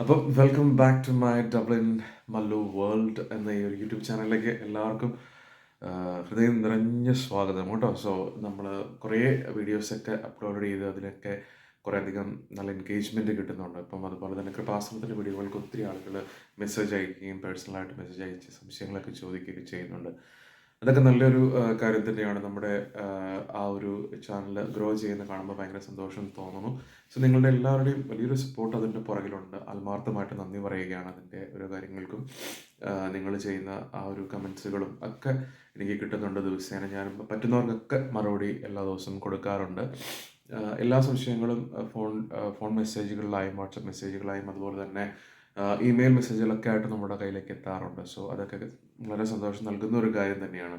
അപ്പോൾ welcome back to my Dublin Mallu world എന്ന ഈ ഒരു യൂട്യൂബ് ചാനലിലേക്ക് എല്ലാവർക്കും ഹൃദയം നിറഞ്ഞ സ്വാഗതം കേട്ടോ. സോ നമ്മൾ കുറേ വീഡിയോസൊക്കെ അപ്ലോഡ് ചെയ്ത് അതിനൊക്കെ കുറേ അധികം നല്ല എൻഗേജ്മെന്റ് കിട്ടുന്നുണ്ട്. അപ്പം അതുപോലെ തന്നെ കൃപാസനത്തിന്റെ വീഡിയോകൾക്ക് ഒത്തിരി ആളുകൾ മെസ്സേജ് അയക്കുകയും പേഴ്സണലായിട്ട് മെസ്സേജ് അയച്ച് സംശയങ്ങളൊക്കെ ചോദിക്കുകയൊക്കെ ചെയ്യുന്നുണ്ട്. അതൊക്കെ നല്ലൊരു കാര്യം തന്നെയാണ്. നമ്മുടെ ആ, ഒരു ചാനൽ ഗ്രോ ചെയ്യുന്ന കാണുമ്പോൾ ഭയങ്കര സന്തോഷം തോന്നുന്നു. സോ നിങ്ങളുടെ എല്ലാവരുടെയും വലിയൊരു സപ്പോർട്ട് അതിന്റെ പുറകിലുണ്ട്. ആത്മാർത്ഥമായിട്ട് നന്ദി പറയുകയാണ് അതിന്റെ ഓരോ കാര്യങ്ങൾക്കും. നിങ്ങൾ ചെയ്യുന്ന ആ ഒരു കമൻസുകളും ഒക്കെ എനിക്ക് കിട്ടുന്നുണ്ട്. ദിവസേന ഞാൻ പറ്റുന്നവർക്കൊക്കെ മറുപടി എല്ലാ ദിവസവും കൊടുക്കാറുണ്ട്. എല്ലാ സംശയങ്ങളും ഫോൺ ഫോൺ മെസ്സേജുകളിലായും വാട്സപ്പ് മെസ്സേജുകളായും അതുപോലെ തന്നെ ഇമെയിൽ മെസ്സേജുകളൊക്കെ ആയിട്ട് നമ്മുടെ കയ്യിലേക്ക് എത്താറുണ്ട്. സോ അതൊക്കെ വളരെ സന്തോഷം നൽകുന്ന ഒരു കാര്യം തന്നെയാണ്.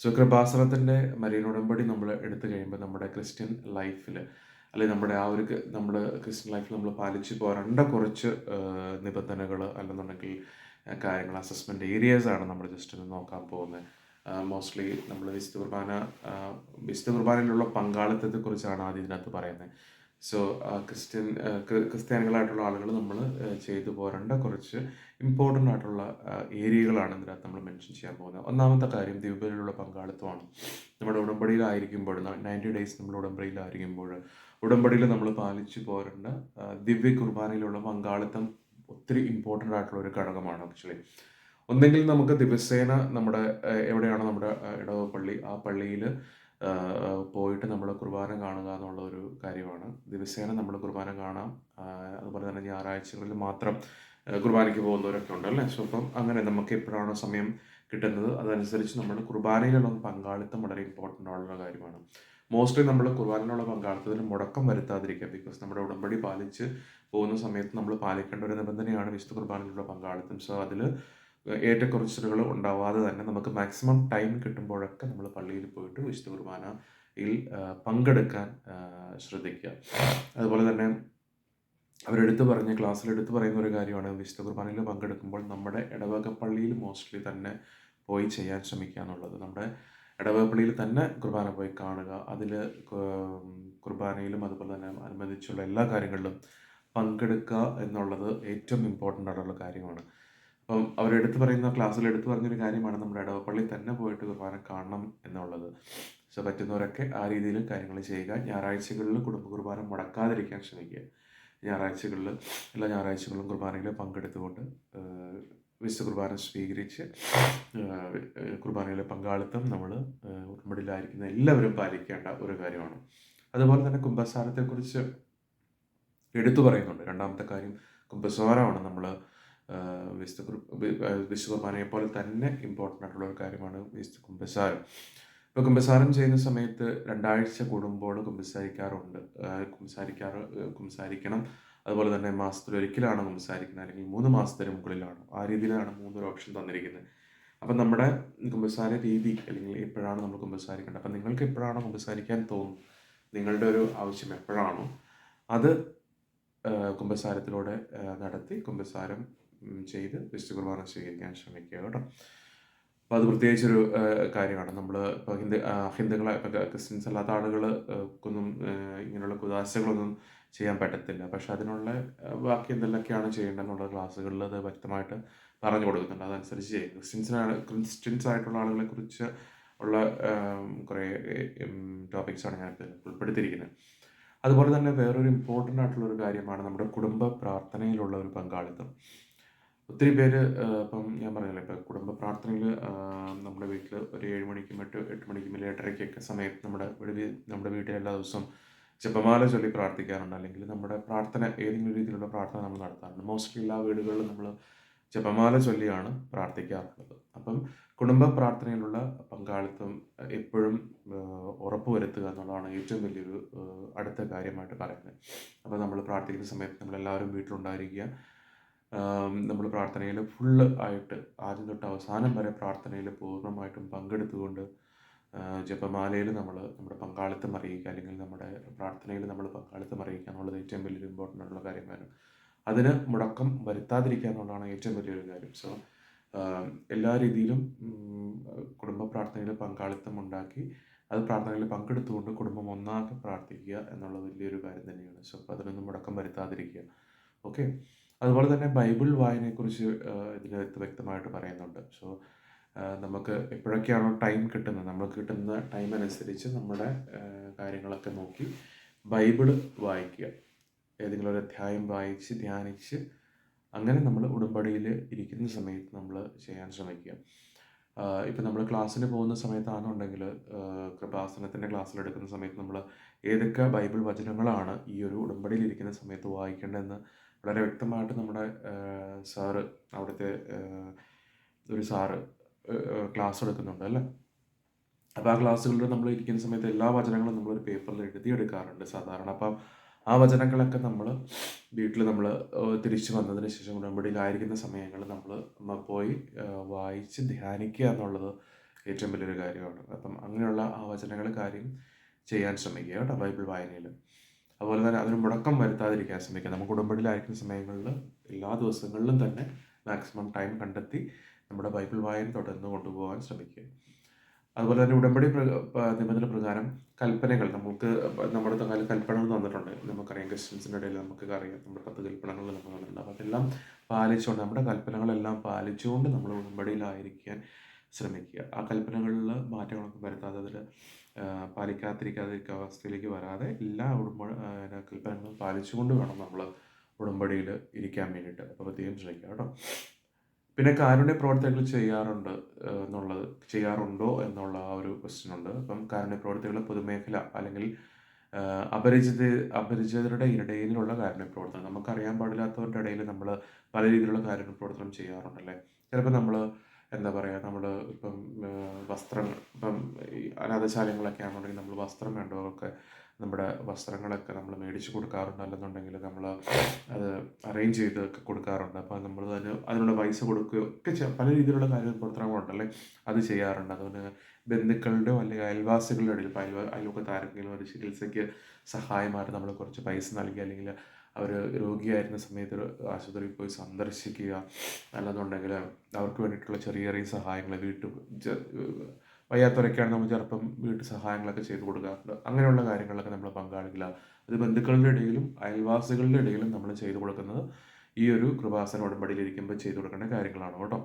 സോ കൃപാസനത്തിന്റെ മരീൻ ഉടമ്പടി നമ്മൾ എടുത്തു കഴിയുമ്പോൾ നമ്മുടെ ക്രിസ്ത്യൻ ലൈഫിൽ അല്ലെങ്കിൽ നമ്മുടെ ആ ഒരു നമ്മുടെ ക്രിസ്ത്യൻ ലൈഫിൽ നമ്മൾ പാലിച്ചു പോരേണ്ട കുറച്ച് നിബന്ധനകൾ അല്ലെന്നുണ്ടെങ്കിൽ കാര്യങ്ങൾ അസസ്മെന്റ് ഏരിയാസ് ആണ് നമ്മൾ ജസ്റ്റ് ഒന്ന് നോക്കാൻ പോകുന്നത്. മോസ്റ്റ്ലി നമ്മൾ വിശുദ്ധ കുർബാന വിശുദ്ധ കുർബാനയിലുള്ള പങ്കാളിത്തത്തെക്കുറിച്ചാണ് ആദ്യം ഇതിനകത്ത് പറയുന്നത്. സോ ക്രിസ്ത്യൻ ക്രിസ്ത്യാനികളായിട്ടുള്ള ആളുകൾ നമ്മൾ ചെയ്തു പോരേണ്ട കുറച്ച് ഇമ്പോർട്ടന്റ് ആയിട്ടുള്ള ഏരിയകളാണ് ഇതിനകത്ത് നമ്മൾ മെൻഷൻ ചെയ്യാൻ പോകുന്നത്. ഒന്നാമത്തെ കാര്യം ദ്വീപിലുള്ള പങ്കാളിത്തമാണ്. നമ്മുടെ ഉടമ്പടിയിലായിരിക്കുമ്പോൾ നയന്റി ഡേയ്സ് നമ്മൾ ഉടമ്പടിയിലായിരിക്കുമ്പോൾ ഉടമ്പടിയിൽ നമ്മൾ പാലിച്ചു പോരേണ്ട ദിവ്യ കുർബാനയിലുള്ള പങ്കാളിത്തം ഒത്തിരി ഇമ്പോർട്ടന്റ് ആയിട്ടുള്ള ഒരു ഘടകമാണ് ആക്ച്വലി ഒന്നെങ്കിൽ നമുക്ക് ദിവസേന നമ്മുടെ എവിടെയാണോ നമ്മുടെ ഇടവ പള്ളി ആ പള്ളിയിൽ പോയിട്ട് നമ്മൾ കുർബാന കാണുക എന്നുള്ള ഒരു കാര്യമാണ്. ദിവസേന നമ്മൾ കുർബാന കാണാം. അതുപോലെ തന്നെ ഞായറാഴ്ചകളിൽ മാത്രം കുർബാനയ്ക്ക് പോകുന്നവരൊക്കെ ഉണ്ട് അല്ലേ സോ അപ്പം അങ്ങനെ നമുക്ക് എപ്പോഴാണോ സമയം കിട്ടുന്നത് അതനുസരിച്ച് നമ്മൾ കുർബാനയിലുള്ള പങ്കാളിത്തം വളരെ ഇമ്പോർട്ടന്റ് ആയിട്ടുള്ള കാര്യമാണ്. മോസ്റ്റ്ലി നമ്മൾ കുർബാനയിലുള്ള പങ്കാളിത്തത്തിന് മുടക്കം വരുത്താതിരിക്കുക. ബിക്കോസ് നമ്മുടെ ഉടമ്പടി പാലിച്ച് പോകുന്ന സമയത്ത് നമ്മൾ പാലിക്കേണ്ട ഒരു നിബന്ധനയാണ് വിശുദ്ധ കുർബാനയിലുള്ള പങ്കാളിത്തം. സോ അതിൽ ഏറ്റക്കുറച്ചിലുകൾ ഉണ്ടാവാതെ തന്നെ നമുക്ക് മാക്സിമം ടൈം കിട്ടുമ്പോഴൊക്കെ നമ്മൾ പള്ളിയിൽ പോയിട്ട് വിശുദ്ധ കുർബാനയിൽ പങ്കെടുക്കാൻ ശ്രദ്ധിക്കുക. അതുപോലെ തന്നെ അവരെടുത്ത് പറഞ്ഞ ക്ലാസ്സിൽ എടുത്തു പറയുന്ന ഒരു കാര്യമാണ് വിശുദ്ധ കുർബാനയിൽ പങ്കെടുക്കുമ്പോൾ നമ്മുടെ ഇടവക പള്ളിയിൽ മോസ്റ്റ്ലി തന്നെ പോയി ചെയ്യാൻ ശ്രമിക്കുക എന്നുള്ളത്. നമ്മുടെ ഇടവക പള്ളിയിൽ തന്നെ കുർബാന പോയി കാണുക അതിൽ കുർബാനയിലും അതുപോലെ തന്നെ അനുബന്ധിച്ചുള്ള എല്ലാ കാര്യങ്ങളിലും പങ്കെടുക്കുക എന്നുള്ളത് ഏറ്റവും ഇമ്പോർട്ടന്റ് ആയിട്ടുള്ള കാര്യമാണ്. അപ്പം അവരെടുത്ത് പറയുന്ന ക്ലാസ്സിൽ എടുത്തു പറഞ്ഞൊരു കാര്യമാണ് നമ്മുടെ ഇടവപ്പള്ളി തന്നെ പോയിട്ട് കുർബാന കാണണം എന്നുള്ളത്. സോ പറ്റുന്നവരൊക്കെ ആ രീതിയിൽ കാര്യങ്ങൾ ചെയ്യുക. ഞായറാഴ്ചകളിൽ കുടുംബ കുർബാന മുടക്കാതിരിക്കാൻ ശ്രമിക്കുക. ഞായറാഴ്ചകളിൽ എല്ലാ ഞായറാഴ്ചകളിലും കുർബാനയിൽ പങ്കെടുത്തുകൊണ്ട് വിശുദ്ധ കുർബാന സ്വീകരിച്ച് കുർബാനയിലെ പങ്കാളിത്തം നമ്മൾ ഉടമ്പടിയിലായിരിക്കുന്ന എല്ലാവരും പാലിക്കേണ്ട ഒരു കാര്യമാണ്. അതുപോലെ തന്നെ കുംഭസാരത്തെക്കുറിച്ച് എടുത്തു പറയുന്നുണ്ട്. രണ്ടാമത്തെ കാര്യം കുംഭസാരമാണ് നമ്മൾ വിശുദ്ധ കുർബാനയെ പോലെ തന്നെ ഇമ്പോർട്ടന്റ് ആയിട്ടുള്ള ഒരു കാര്യമാണ് വിശുദ്ധ കുംഭസാരം ഇപ്പോൾ കുംഭസാരം ചെയ്യുന്ന സമയത്ത് രണ്ടാഴ്ച കൂടുമ്പോൾ കുംഭസാരിക്കാറുണ്ട് ആ, കുംഭസാരിക്കാറ് കുംഭസാരിക്കണം അതുപോലെ തന്നെ മാസത്തിൽ ഒരിക്കലാണ് കുംഭസാരിക്കുന്നത് അല്ലെങ്കിൽ മൂന്ന് മാസത്തിന് മുകളിലാണ്. ആ രീതിയിലാണ് മൂന്നൊരു ഓപ്ഷൻ തന്നിരിക്കുന്നത്. അപ്പം നമ്മുടെ കുംഭസാര രീതി അല്ലെങ്കിൽ എപ്പോഴാണ് നമ്മൾ കുംഭസാരിക്കേണ്ടത് അപ്പം നിങ്ങൾക്ക് എപ്പോഴാണോ കുംഭസാരിക്കാൻ തോന്നും നിങ്ങളുടെ ഒരു ആവശ്യം എപ്പോഴാണോ? അത് കുംഭസാരത്തിലൂടെ നടത്തി ഉം, ചെയ്ത് വിശുദ്ധ കുർബാന സ്വീകരിക്കാൻ ശ്രമിക്കുക കേട്ടോ. അപ്പോൾ അത് പ്രത്യേകിച്ചൊരു കാര്യമാണ്. നമ്മൾ ഇപ്പോൾ ഹിന്ദു ഹിന്ദുക്കളെ ഇപ്പോൾ ക്രിസ്ത്യൻസ് അല്ലാത്ത ആളുകൾ ഒന്നും ഇങ്ങനെയുള്ള കുദാശകളൊന്നും ചെയ്യാൻ പറ്റത്തില്ല. പക്ഷെ അതിനുള്ള ബാക്കി എന്തെല്ലാമൊക്കെയാണ് ചെയ്യേണ്ടതെന്നുള്ള ക്ലാസ്സുകളിൽ അത് വ്യക്തമായിട്ട് പറഞ്ഞു കൊടുക്കുന്നുണ്ട്. അതനുസരിച്ച് ചെയ്യും. ക്രിസ്ത്യൻസിനാണ് ക്രിസ്ത്യൻസ് ആയിട്ടുള്ള ആളുകളെ കുറിച്ച് ഉള്ള കുറേ ടോപ്പിക്സാണ് ഞാൻ ഉൾപ്പെടുത്തിയിരിക്കുന്നത്. അതുപോലെ തന്നെ വേറൊരു ഇമ്പോർട്ടന്റ് ആയിട്ടുള്ള ഒരു കാര്യമാണ് നമ്മുടെ കുടുംബ പ്രാർത്ഥനയിലുള്ള ഒരു പങ്കാളിത്തം. ഒത്തിരി പേര് ഇപ്പം ഞാൻ പറഞ്ഞല്ലോ ഇപ്പം കുടുംബ പ്രാർത്ഥനയിൽ നമ്മുടെ വീട്ടിൽ ഒരു ഏഴ് മണിക്കും എട്ട് എട്ട് മണിക്കും അല്ലെങ്കിൽ എട്ടരയ്ക്കൊക്കെ സമയത്ത് നമ്മുടെ നമ്മുടെ വീട്ടിൽ എല്ലാ ദിവസവും ജപമാല ചൊല്ലി പ്രാർത്ഥിക്കാറുണ്ട്. അല്ലെങ്കിൽ നമ്മുടെ പ്രാർത്ഥന ഏതെങ്കിലും രീതിയിലുള്ള പ്രാർത്ഥന നമ്മൾ നടത്താറുണ്ട്. മോസ്റ്റ്ലി എല്ലാ വീടുകളിലും നമ്മൾ ജപമാല ചൊല്ലിയാണ് പ്രാർത്ഥിക്കാറുള്ളത്. അപ്പം കുടുംബ പ്രാർത്ഥനയിലുള്ള പങ്കാളിത്തം എപ്പോഴും ഉറപ്പുവരുത്തുക എന്നുള്ളതാണ് ഏറ്റവും വലിയൊരു അടുത്ത കാര്യമായിട്ട് പറയുന്നത്. അപ്പോൾ നമ്മൾ പ്രാർത്ഥിക്കുന്ന സമയത്ത് നമ്മളെല്ലാവരും വീട്ടിലുണ്ടായിരിക്കുക. നമ്മൾ പ്രാർത്ഥനയിൽ ഫുള്ള് ആയിട്ട് ആദ്യം തൊട്ട് അവസാനം വരെ പ്രാർത്ഥനയിൽ പൂർണമായിട്ടും പങ്കെടുത്തുകൊണ്ട് ജപമാലയിൽ നമ്മൾ നമ്മുടെ പങ്കാളിത്തം അറിയിക്കുക അല്ലെങ്കിൽ നമ്മുടെ പ്രാർത്ഥനയിൽ നമ്മൾ പങ്കാളിത്തം അറിയിക്കുക എന്നുള്ളത് ഏറ്റവും വലിയൊരു ഇമ്പോർട്ടന്റ് ആയിട്ടുള്ള കാര്യമാണ്. അതിന് മുടക്കം വരുത്താതിരിക്കുക എന്നുള്ളതാണ് ഏറ്റവും വലിയൊരു കാര്യം. സോ എല്ലാ രീതിയിലും കുടുംബ പ്രാർത്ഥനയിൽ പങ്കാളിത്തം ഉണ്ടാക്കി അത് പ്രാർത്ഥനയിൽ പങ്കെടുത്തുകൊണ്ട് കുടുംബം ഒന്നാകെ പ്രാർത്ഥിക്കുക എന്നുള്ള വലിയൊരു കാര്യം തന്നെയാണ്. സോ അതിനൊന്നും മുടക്കം വരുത്താതിരിക്കുക. ഓക്കെ അതുപോലെ തന്നെ ബൈബിൾ വായനയെക്കുറിച്ച് ഇതിൽ വ്യക്തമായിട്ട് പറയുന്നുണ്ട്. സോ നമുക്ക് എപ്പോഴൊക്കെയാണോ ടൈം കിട്ടുന്നത് നമ്മൾ കിട്ടുന്ന ടൈം അനുസരിച്ച് നമ്മുടെ കാര്യങ്ങളൊക്കെ നോക്കി ബൈബിൾ വായിക്കുക. ഏതെങ്കിലും ഒരു അധ്യായം വായിച്ച് ധ്യാനിച്ച് അങ്ങനെ നമ്മൾ ഉടമ്പടിയിൽ ഇരിക്കുന്ന സമയത്ത് നമ്മൾ ചെയ്യാൻ ശ്രമിക്കുക. ഇപ്പം നമ്മൾ ക്ലാസ്സിന് പോകുന്ന സമയത്താണെന്നുണ്ടെങ്കിൽ കൃപാസനത്തിന്റെ ക്ലാസ്സിലെടുക്കുന്ന സമയത്ത് നമ്മൾ ഏതൊക്കെ ബൈബിൾ വചനങ്ങളാണ് ഈ ഒരു ഉടമ്പടിയിൽ ഇരിക്കുന്ന സമയത്ത് വായിക്കേണ്ടതെന്ന് വളരെ വ്യക്തമായിട്ട് നമ്മുടെ സാറ് അവിടുത്തെ ഒരു സാറ് ക്ലാസ് എടുക്കുന്നുണ്ട് അല്ലേ? അപ്പോൾ ആ ക്ലാസ്സുകളിൽ നമ്മൾ ഇരിക്കുന്ന സമയത്ത് എല്ലാ വചനങ്ങളും നമ്മളൊരു പേപ്പറിൽ എഴുതിയെടുക്കാറുണ്ട് സാധാരണ. അപ്പം ആ വചനങ്ങളൊക്കെ നമ്മൾ വീട്ടിൽ നമ്മൾ തിരിച്ചു വന്നതിന് ശേഷം ഉടമ്പടിയിലായിരിക്കുന്ന സമയങ്ങളിൽ നമ്മൾ പോയി വായിച്ച് ധ്യാനിക്കുക എന്നുള്ളത് ഏറ്റവും വലിയൊരു കാര്യമാണ്. അപ്പം അങ്ങനെയുള്ള ആ വചനങ്ങൾ കാര്യം ചെയ്യാൻ ശ്രമിക്കുക കേട്ടോ ബൈബിൾ വായനയിൽ അതുപോലെ തന്നെ അതിന് മുടക്കം വരുത്താതിരിക്കാൻ ശ്രമിക്കുക. നമുക്ക് ഉടമ്പടിയിലായിരിക്കുന്ന സമയങ്ങളിൽ എല്ലാ ദിവസങ്ങളിലും തന്നെ മാക്സിമം ടൈം കണ്ടെത്തി നമ്മുടെ ബൈബിൾ വായന തുടർന്ന് കൊണ്ടുപോകാൻ ശ്രമിക്കുക. അതുപോലെ തന്നെ ഉടമ്പടി നിബന്ധന പ്രകാരം കൽപ്പനകൾ. നമുക്ക് നമ്മുടെ കൽപ്പനകൾ തന്നിട്ടുണ്ട്. നമുക്കറിയാം ക്രിസ്ത്യൻസിന്റെ ഇടയിൽ നമുക്ക് അറിയാം നമ്മുടെ പത്ത് കൽപ്പനകൾ നമ്മൾ തന്നിട്ടുണ്ട് അപ്പോൾ അതെല്ലാം പാലിച്ചുകൊണ്ട് നമ്മുടെ കൽപ്പനകളെല്ലാം പാലിച്ചുകൊണ്ട് നമ്മൾ ഉടമ്പടിയിലായിരിക്കാൻ ശ്രമിക്കുക. ആ കൽപ്പനകളിൽ മാറ്റങ്ങളൊക്കെ വരുത്താതെ അതിൽ പാലിക്കാതിരിക്കാതിരിക്കുക അവസ്ഥയിലേക്ക് വരാതെ എല്ലാ ഉടമ്പ കൽപ്പനകളും പാലിച്ചുകൊണ്ട് വേണം നമ്മൾ ഉടമ്പടിയിൽ ഇരിക്കാൻ വേണ്ടിയിട്ട്. അപ്പോൾ പ്രത്യേകം ശ്രമിക്കുക കേട്ടോ. പിന്നെ കാരുണ്യ പ്രവർത്തനങ്ങൾ ചെയ്യാറുണ്ട് എന്നുള്ളത് ചെയ്യാറുണ്ടോ എന്നുള്ള ആ ഒരു ക്വസ്റ്റ്യൻ ഉണ്ട്. അപ്പം കാരുണ്യ പ്രവർത്തികൾ പൊതുമേഖല അല്ലെങ്കിൽ അപരിചിത അപരിചിതരുടെ ഇടയിലുള്ള കാരുണ്യ പ്രവർത്തനം. നമുക്കറിയാൻ പാടില്ലാത്തവരുടെ ഇടയിൽ നമ്മൾ പല രീതിയിലുള്ള കാരുണ്യ പ്രവർത്തനം ചെയ്യാറുണ്ടല്ലേ? ചിലപ്പോൾ നമ്മൾ എന്താ പറയുക നമ്മൾ ഇപ്പം വസ്ത്രങ്ങൾ ഇപ്പം ഈ അനാഥശാലങ്ങളൊക്കെ ആണെന്നുണ്ടെങ്കിൽ നമ്മൾ വസ്ത്രം വേണ്ടവർക്ക് നമ്മുടെ വസ്ത്രങ്ങളൊക്കെ നമ്മൾ മേടിച്ച് കൊടുക്കാറുണ്ട്. അല്ലെന്നുണ്ടെങ്കിൽ നമ്മൾ അത് അറേഞ്ച് ചെയ്ത് ഒക്കെ കൊടുക്കാറുണ്ട്. അപ്പോൾ നമ്മൾ തന്നെ അതിനുള്ള പൈസ കൊടുക്കുകയോ ഒക്കെ പല രീതിയിലുള്ള കാര്യം പ്രവർത്തനങ്ങളുണ്ടല്ലേ അത് ചെയ്യാറുണ്ട്. അതുകൊണ്ട് ബന്ധുക്കളുടെയോ അല്ലെങ്കിൽ അയൽവാസികളുടെ ഇടയിൽ ഇപ്പോൾ അയൽവാ അയൽവക്കത്ത് ആരെങ്കിലും ഒരു ചികിത്സയ്ക്ക് സഹായമായിട്ട് നമ്മൾ കുറച്ച് പൈസ നൽകി അല്ലെങ്കിൽ അവർ രോഗിയായിരുന്ന സമയത്ത് ആശുപത്രിയിൽ പോയി സന്ദർശിക്കുക. അല്ലെന്നുണ്ടെങ്കിൽ അവർക്ക് വേണ്ടിയിട്ടുള്ള ചെറിയ ചെറിയ സഹായങ്ങൾ വീട്ടു വയ്യാത്തവരൊക്കെയാണ് നമ്മൾ ചിലപ്പം വീട്ടു സഹായങ്ങളൊക്കെ ചെയ്തു കൊടുക്കാറുണ്ട് അങ്ങനെയുള്ള കാര്യങ്ങളൊക്കെ നമ്മൾ പങ്കാളിക്കില്ല അത് ബന്ധുക്കളുടെ ഇടയിലും അയൽവാസികളുടെ ഇടയിലും നമ്മൾ ചെയ്തു കൊടുക്കുന്നത് ഈ ഒരു കൃപാസന ഉടമ്പടിയിലിരിക്കുമ്പോൾ ചെയ്തു കൊടുക്കേണ്ട കാര്യങ്ങളാണ് കേട്ടോ.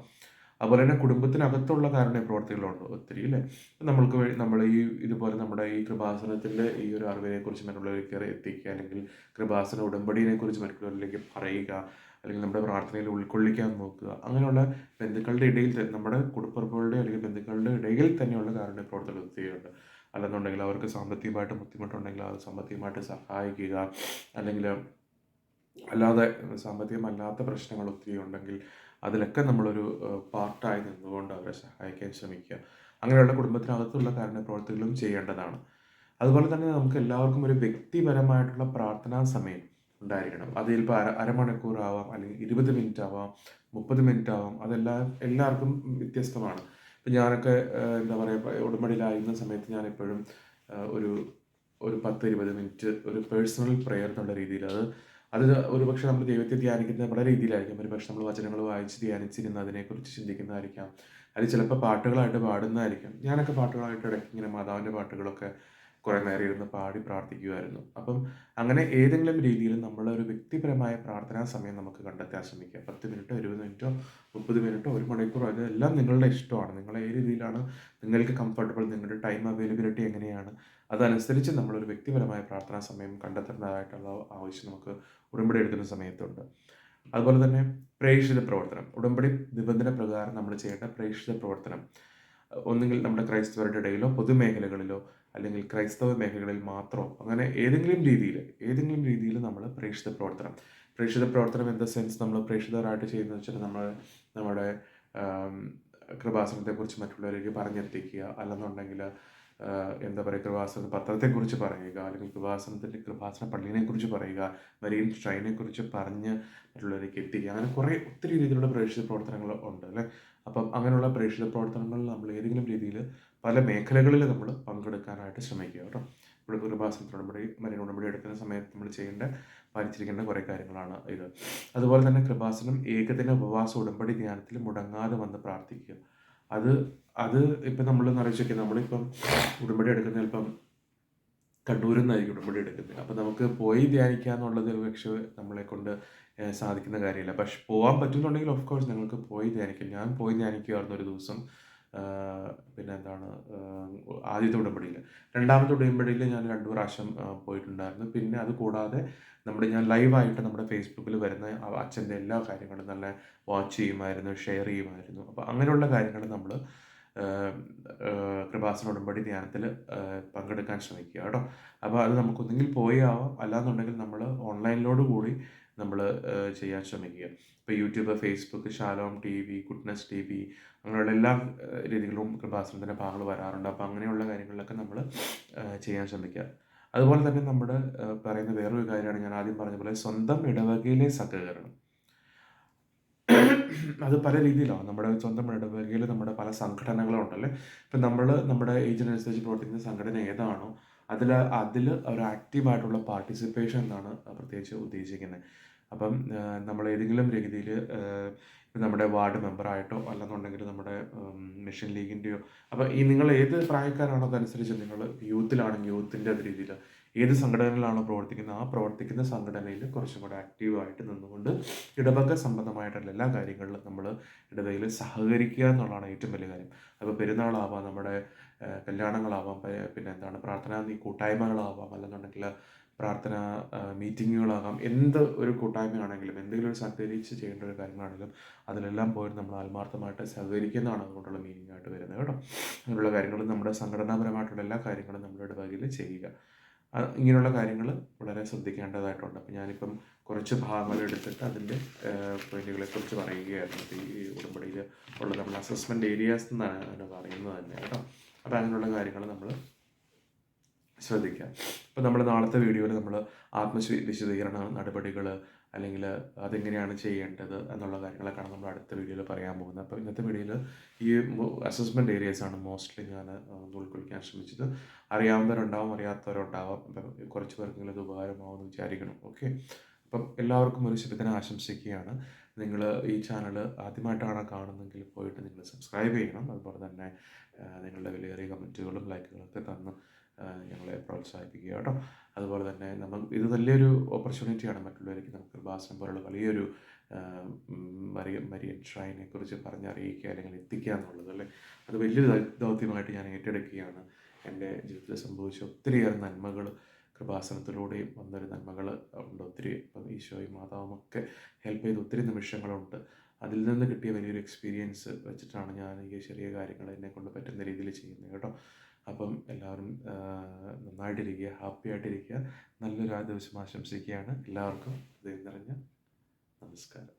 അതുപോലെ തന്നെ കുടുംബത്തിനകത്തുള്ള കാരുണ്യ പ്രവർത്തികളുണ്ട് ഒത്തിരി അല്ലേ? നമ്മൾക്ക് വേണ്ടി നമ്മൾ ഈ ഇതുപോലെ നമ്മുടെ ഈ കൃപാസനത്തിന്റെ ഈ ഒരു അറിവിനെക്കുറിച്ച് മറ്റുള്ളവർക്ക് എത്തിക്കുക അല്ലെങ്കിൽ കൃപാസന ഉടമ്പടിയെക്കുറിച്ച് മറ്റുള്ളവരിലേക്ക് പറയുക അല്ലെങ്കിൽ നമ്മുടെ പ്രാർത്ഥനയിൽ ഉൾക്കൊള്ളിക്കാൻ നോക്കുക അങ്ങനെയുള്ള ബന്ധുക്കളുടെ ഇടയിൽ നമ്മുടെ കുടുംബങ്ങളുടെ അല്ലെങ്കിൽ ബന്ധുക്കളുടെ ഇടയിൽ തന്നെയുള്ള കാരുണ്യ പ്രവർത്തനം ഒത്തിരിയുണ്ട് അല്ലെന്നുണ്ടെങ്കിൽ അവർക്ക് സാമ്പത്തികമായിട്ട് ബുദ്ധിമുട്ടുണ്ടെങ്കിൽ അത് സാമ്പത്തികമായിട്ട് സഹായിക്കുക അല്ലെങ്കിൽ അല്ലാതെ സാമ്പത്തികമല്ലാത്ത പ്രശ്നങ്ങൾ ഒത്തിരി ഉണ്ടെങ്കിൽ അതിലൊക്കെ നമ്മളൊരു പാർട്ടായി നിന്നുകൊണ്ട് അവരെ സഹായിക്കാൻ ശ്രമിക്കുക. അങ്ങനെയുള്ള കുടുംബത്തിനകത്തുള്ള കാരുണ്യ പ്രവർത്തികളും ചെയ്യേണ്ടതാണ്. അതുപോലെ തന്നെ നമുക്ക് എല്ലാവർക്കും ഒരു വ്യക്തിപരമായിട്ടുള്ള പ്രാർത്ഥനാ സമയം ഉണ്ടായിരിക്കണം. അത് ചിലപ്പോൾ അര അരമണിക്കൂറാവാം അല്ലെങ്കിൽ ഇരുപത് മിനിറ്റ് ആവാം മുപ്പത് മിനിറ്റ് ആവാം അതെല്ലാം എല്ലാവർക്കും വ്യത്യസ്തമാണ്. ഇപ്പം ഞാനൊക്കെ എന്താ പറയുക ഉടമ്പടിയിലായിരുന്ന സമയത്ത് ഞാൻ എപ്പോഴും ഒരു ഒരു പത്ത് ഇരുപത് മിനിറ്റ് ഒരു പേഴ്സണൽ പ്രെയർ എന്നുള്ള രീതിയിൽ അത് അത് ഒരു പക്ഷെ നമ്മൾ ദൈവത്തെ ധ്യാനിക്കുന്നത് പല രീതിയിലായിരിക്കും. ഒരു പക്ഷെ നമ്മൾ വചനങ്ങൾ വായിച്ച് ധ്യാനിച്ചിരുന്ന് അതിനെക്കുറിച്ച് ചിന്തിക്കുന്നതായിരിക്കാം. അത് ചിലപ്പോൾ പാട്ടുകളായിട്ട് പാടുന്നതായിരിക്കും. ഞാനൊക്കെ പാട്ടുകളായിട്ട് ഇടയ്ക്ക് ഇങ്ങനെ മാതാവിന്റെ പാട്ടുകളൊക്കെ കുറേ നേരം ഇരുന്ന് പാടി പ്രാർത്ഥിക്കുമായിരുന്നു അപ്പം അങ്ങനെ ഏതെങ്കിലും രീതിയിൽ നമ്മളൊരു വ്യക്തിപരമായ പ്രാർത്ഥനാ സമയം നമുക്ക് കണ്ടെത്താൻ ശ്രമിക്കുക പത്ത് മിനിറ്റോ ഇരുപത് മിനിറ്റോ മുപ്പത് മിനിറ്റോ ഒരു മണിക്കൂറോ അതെല്ലാം നിങ്ങളുടെ ഇഷ്ടമാണ്. നിങ്ങൾ ഏത് രീതിയിലാണ് നിങ്ങൾക്ക് കംഫർട്ടബിൾ നിങ്ങളുടെ ടൈം അവൈലബിലിറ്റി എങ്ങനെയാണ് അതനുസരിച്ച് നമ്മളൊരു വ്യക്തിപരമായ പ്രാർത്ഥനാ സമയം കണ്ടെത്തേണ്ടതായിട്ടുള്ള ആവശ്യം നമുക്ക് ഉടമ്പടി എടുക്കുന്ന സമയത്തുണ്ട്. അതുപോലെ തന്നെ പ്രേക്ഷിത പ്രവർത്തനം. ഉടമ്പടി നിബന്ധന പ്രകാരം നമ്മൾ ചെയ്യേണ്ട പ്രേക്ഷിത പ്രവർത്തനം. ഒന്നുകിൽ നമ്മുടെ ക്രൈസ്തവരുടെ ഇടയിലോ പൊതുമേഖലകളിലോ അല്ലെങ്കിൽ ക്രൈസ്തവ മേഖലകളിൽ മാത്രമോ അങ്ങനെ ഏതെങ്കിലും രീതിയിൽ ഏതെങ്കിലും രീതിയിൽ നമ്മൾ പ്രേക്ഷിത പ്രവർത്തനം. പ്രേക്ഷിത പ്രവർത്തനം എന്ന സെൻസ് നമ്മൾ പ്രേക്ഷിതരായിട്ട് ചെയ്യുന്നത് വെച്ചാൽ നമ്മൾ നമ്മുടെ കൃപാസനത്തെക്കുറിച്ച് മറ്റുള്ളവരിലേക്ക് പറഞ്ഞെത്തിക്കുക. അല്ലെന്നുണ്ടെങ്കിൽ എന്താ പറയുക കൃപാസന പത്രത്തെക്കുറിച്ച് പറയുക അല്ലെങ്കിൽ കൃപാസനത്തിന്റെ കൃപാസന പള്ളിനെക്കുറിച്ച് പറയുക മരീൻ കുറിച്ച് പറഞ്ഞ് മറ്റുള്ളവരേക്ക് എത്തിക്കുക അങ്ങനെ കുറേ ഒത്തിരി രീതിയിലുള്ള പ്രേക്ഷിത പ്രവർത്തനങ്ങൾ ഉണ്ട് അല്ലേ? അപ്പം അങ്ങനെയുള്ള പ്രേക്ഷിത പ്രവർത്തനങ്ങളിൽ നമ്മൾ ഏതെങ്കിലും രീതിയിൽ പല മേഖലകളിൽ നമ്മൾ പങ്കെടുക്കാനായിട്ട് ശ്രമിക്കുക കേട്ടോ. ഇവിടെ കൃപാസനത്തിനുടമ്പടി മരിയൻ ഉടമ്പടി എടുക്കുന്ന സമയത്ത് നമ്മൾ ചെയ്യേണ്ട പാലിച്ചിരിക്കേണ്ട കുറേ കാര്യങ്ങളാണ് ഇത്. അതുപോലെ തന്നെ കൃപാസനം ഏകദിന ഉപവാസ ഉടമ്പടി ധ്യാനത്തിൽ മുടങ്ങാതെ വന്ന് പ്രാർത്ഥിക്കുക. അത് അത് ഇപ്പം നമ്മൾ നിറച്ചൊക്കെ നമ്മളിപ്പം ഉടമ്പടി എടുക്കുന്ന ചിലപ്പം കണ്ണൂരിൽ നിന്നായിരിക്കും ഉടമ്പടി എടുക്കുന്നത് അപ്പം നമുക്ക് പോയി ധ്യാനിക്കുക എന്നുള്ളത് പക്ഷേ നമ്മളെ കൊണ്ട് സാധിക്കുന്ന കാര്യമില്ല പക്ഷെ പോകാൻ പറ്റുന്നുണ്ടെങ്കിൽ ഓഫ് കോഴ്സ് നിങ്ങൾക്ക് പോയി ധ്യാനിക്കാം. ഞാൻ പോയി ധ്യാനിക്കുമായിരുന്നു ഒരു ദിവസം. പിന്നെ എന്താണ് ആദ്യത്തെ ഉടമ്പടിയിൽ രണ്ടാമത്തെ ഉടമ്പടിയിൽ ഞാൻ രണ്ടു പ്രാവശ്യം പോയിട്ടുണ്ടായിരുന്നു. പിന്നെ അത് കൂടാതെ നമ്മുടെ ഞാൻ ലൈവായിട്ട് നമ്മുടെ ഫേസ്ബുക്കിൽ വരുന്ന അച്ഛന്റെ എല്ലാ കാര്യങ്ങളും നല്ല വാച്ച് ചെയ്യുമായിരുന്നു, ഷെയർ ചെയ്യുമായിരുന്നു. അപ്പോൾ അങ്ങനെയുള്ള കാര്യങ്ങൾ നമ്മൾ കൃപാസന ഉടമ്പടി ധ്യാനത്തിൽ പങ്കെടുക്കാൻ ശ്രമിക്കുക കേട്ടോ. അപ്പോൾ അത് നമുക്കൊന്നുകിൽ പോയി ആവാം, അല്ലാന്നുണ്ടെങ്കിൽ നമ്മൾ ഓൺലൈനിലോട് കൂടി നമ്മൾ ഏഹ് ചെയ്യാൻ ശ്രമിക്കുക. ഇപ്പോൾ YouTube, Facebook, Shalom TV, goodness TV അങ്ങനെയുള്ള എല്ലാ രീതികളും കൃപാസനത്തിന്റെ ഭാഗങ്ങൾ വരാറുണ്ട്. അപ്പോൾ അങ്ങനെയുള്ള കാര്യങ്ങളിലൊക്കെ നമ്മൾ ചെയ്യാൻ ശ്രമിക്കുക. അതുപോലെ തന്നെ നമ്മുടെ പറയുന്ന വേറൊരു കാര്യമാണ് ഞാൻ ആദ്യം പറഞ്ഞ പോലെ സ്വന്തം ഇടവകയിലെ സഹകരണം. അത് പല രീതിയിലാണ് നമ്മുടെ സ്വന്തം ഇടവകയിൽ നമ്മുടെ പല സംഘടനകളും ഉണ്ടല്ലേ. ഇപ്പം നമ്മൾ നമ്മുടെ ഏജിനനുസരിച്ച് പ്രവർത്തിക്കുന്ന സംഘടന ഏതാണോ അതിൽ അതിൽ ഒരു ആക്റ്റീവായിട്ടുള്ള പാർട്ടിസിപ്പേഷൻ എന്നാണ് പ്രത്യേകിച്ച് ഉദ്ദേശിക്കുന്നത്. അപ്പം നമ്മൾ ഏതെങ്കിലും രീതിയിൽ നമ്മുടെ വാർഡ് മെമ്പറായിട്ടോ അല്ലെന്നുണ്ടെങ്കിൽ നമ്മുടെ മിഷൻ ലീഗിന്റെയോ അപ്പോൾ ഈ നിങ്ങൾ ഏത് പ്രായക്കാരാണോ അതനുസരിച്ച് നിങ്ങൾ യൂത്തിലാണെങ്കിൽ യൂത്തിന്റെ രീതിയിൽ ഏത് സംഘടനയിലാണോ പ്രവർത്തിക്കുന്നത് ആ പ്രവർത്തിക്കുന്ന സംഘടനയിൽ കുറച്ചും കൂടെ ആക്റ്റീവായിട്ട് നിന്നുകൊണ്ട് ഇടവക സംബന്ധമായിട്ടുള്ള എല്ലാ കാര്യങ്ങളിലും നമ്മൾ ഇടവകയിൽ സഹകരിക്കുക എന്നുള്ളതാണ് ഏറ്റവും വലിയ കാര്യം. അപ്പോൾ പെരുന്നാളാവാം, നമ്മുടെ കല്യാണങ്ങളാവാം, പിന്നെ എന്താണ് പ്രാർത്ഥനാ കൂട്ടായ്മകളാവാം, അല്ലെന്നുണ്ടെങ്കിൽ പ്രാർത്ഥനാ മീറ്റിങ്ങുകളാകാം. എന്ത് ഒരു കൂട്ടായ്മയാണെങ്കിലും എന്തെങ്കിലും ഒരു സഹകരിച്ച് ചെയ്യേണ്ട ഒരു കാര്യങ്ങളാണെങ്കിലും അതിലെല്ലാം പോയിട്ട് നമ്മൾ ആത്മാർത്ഥമായിട്ട് സഹകരിക്കുന്നതാണ് അതുകൊണ്ടുള്ള മീനിങ് ആയിട്ട് വരുന്നത് കേട്ടോ. അങ്ങനെയുള്ള കാര്യങ്ങൾ നമ്മുടെ സംഘടനാപരമായിട്ടുള്ള എല്ലാ കാര്യങ്ങളും നമ്മുടെ ഇടവകയിൽ ചെയ്യുക. ഇങ്ങനെയുള്ള കാര്യങ്ങൾ വളരെ ശ്രദ്ധിക്കേണ്ടതായിട്ടുണ്ട്. അപ്പോൾ ഞാനിപ്പം കുറച്ച് ഭാഗങ്ങൾ എടുത്തിട്ട് അതിന്റെ പോയിന്റുകളെ പോയിന്റുകളെക്കുറിച്ച് പറയുകയായിരുന്നു. ഈ ഉടമ്പടിയിൽ ഉള്ള നമ്മുടെ അസസ്മെന്റ് ഏരിയാസ് എന്നാണ് പറയുന്നത് തന്നെ കേട്ടോ. അപ്പോൾ അങ്ങനെയുള്ള കാര്യങ്ങൾ നമ്മൾ ശ്രദ്ധിക്കുക. അപ്പോൾ നമ്മൾ നാളത്തെ വീഡിയോയിൽ നമ്മൾ ആത്മ വിശദീകരണ നടപടികൾ അല്ലെങ്കിൽ അതെങ്ങനെയാണ് ചെയ്യേണ്ടത് എന്നുള്ള കാര്യങ്ങളൊക്കെയാണ് നമ്മൾ അടുത്ത വീഡിയോയിൽ പറയാൻ പോകുന്നത്. അപ്പോൾ ഇന്നത്തെ വീഡിയോയിൽ ഈ അസസ്മെന്റ് ആണ് മോസ്റ്റ്ലി ഞാൻ ഉൾക്കൊള്ളിക്കാൻ ശ്രമിച്ചത്. അറിയാവുന്നവരുണ്ടാവും, അറിയാത്തവരുണ്ടാവാം. അപ്പം കുറച്ച് പേർക്കെങ്കിലും ഇത് ഉപകാരമാവുമെന്ന് വിചാരിക്കണം ഓക്കെ. അപ്പം എല്ലാവർക്കും ഒരു ശുഭദിനം ആശംസിക്കുകയാണ്. നിങ്ങൾ ഈ ചാനൽ ആദ്യമായിട്ടാണ് കാണുന്നതെങ്കിൽ പോയിട്ട് നിങ്ങൾ സബ്സ്ക്രൈബ് ചെയ്യണം. അതുപോലെ തന്നെ നിങ്ങളുടെ വിലയേറിയ കമന്റുകളും ലൈക്കുകളും ഒക്കെ തന്ന് ഞങ്ങളെ പ്രോത്സാഹിപ്പിക്കുക കേട്ടോ. അതുപോലെ തന്നെ നമ്മൾ ഇത് വലിയൊരു ഓപ്പർച്യൂണിറ്റിയാണ് മറ്റുള്ളവർക്ക് നമുക്ക് കൃപാസനം പോലുള്ള വലിയൊരു മരിയ മരിയൻ ഷ്രൈനെ കുറിച്ച് പറഞ്ഞറിയിക്കുക അല്ലെങ്കിൽ എത്തിക്കുക എന്നുള്ളത് അല്ലേ. അത് വലിയൊരു ദൗത്യമായിട്ട് ഞാൻ ഏറ്റെടുക്കുകയാണ്. എന്റെ ജീവിതത്തിൽ സംഭവിച്ച ഒത്തിരിയേറെ നന്മകൾ കൃപാസനത്തിലൂടെയും വന്നൊരു നന്മകൾ ഉണ്ട് ഒത്തിരി. ഇപ്പം ഈശോയും മാതാവും ഒക്കെ ഹെൽപ്പ് ചെയ്ത ഒത്തിരി നിമിഷങ്ങളുണ്ട്. അതിൽ നിന്ന് കിട്ടിയ വലിയൊരു എക്സ്പീരിയൻസ് വെച്ചിട്ടാണ് ഞാൻ ഈ ചെറിയ കാര്യങ്ങൾ എന്നെ കൊണ്ട് പറ്റുന്ന രീതിയിൽ ചെയ്യുന്നത് കേട്ടോ. അപ്പം എല്ലാവരും നന്നായിട്ടിരിക്കുക, ഹാപ്പി ആയിട്ടിരിക്കുക. നല്ലൊരു ആ ദിവസം ആശംസിക്കുകയാണ്. എല്ലാവർക്കും ഹൃദയം നിറഞ്ഞ നമസ്കാരം.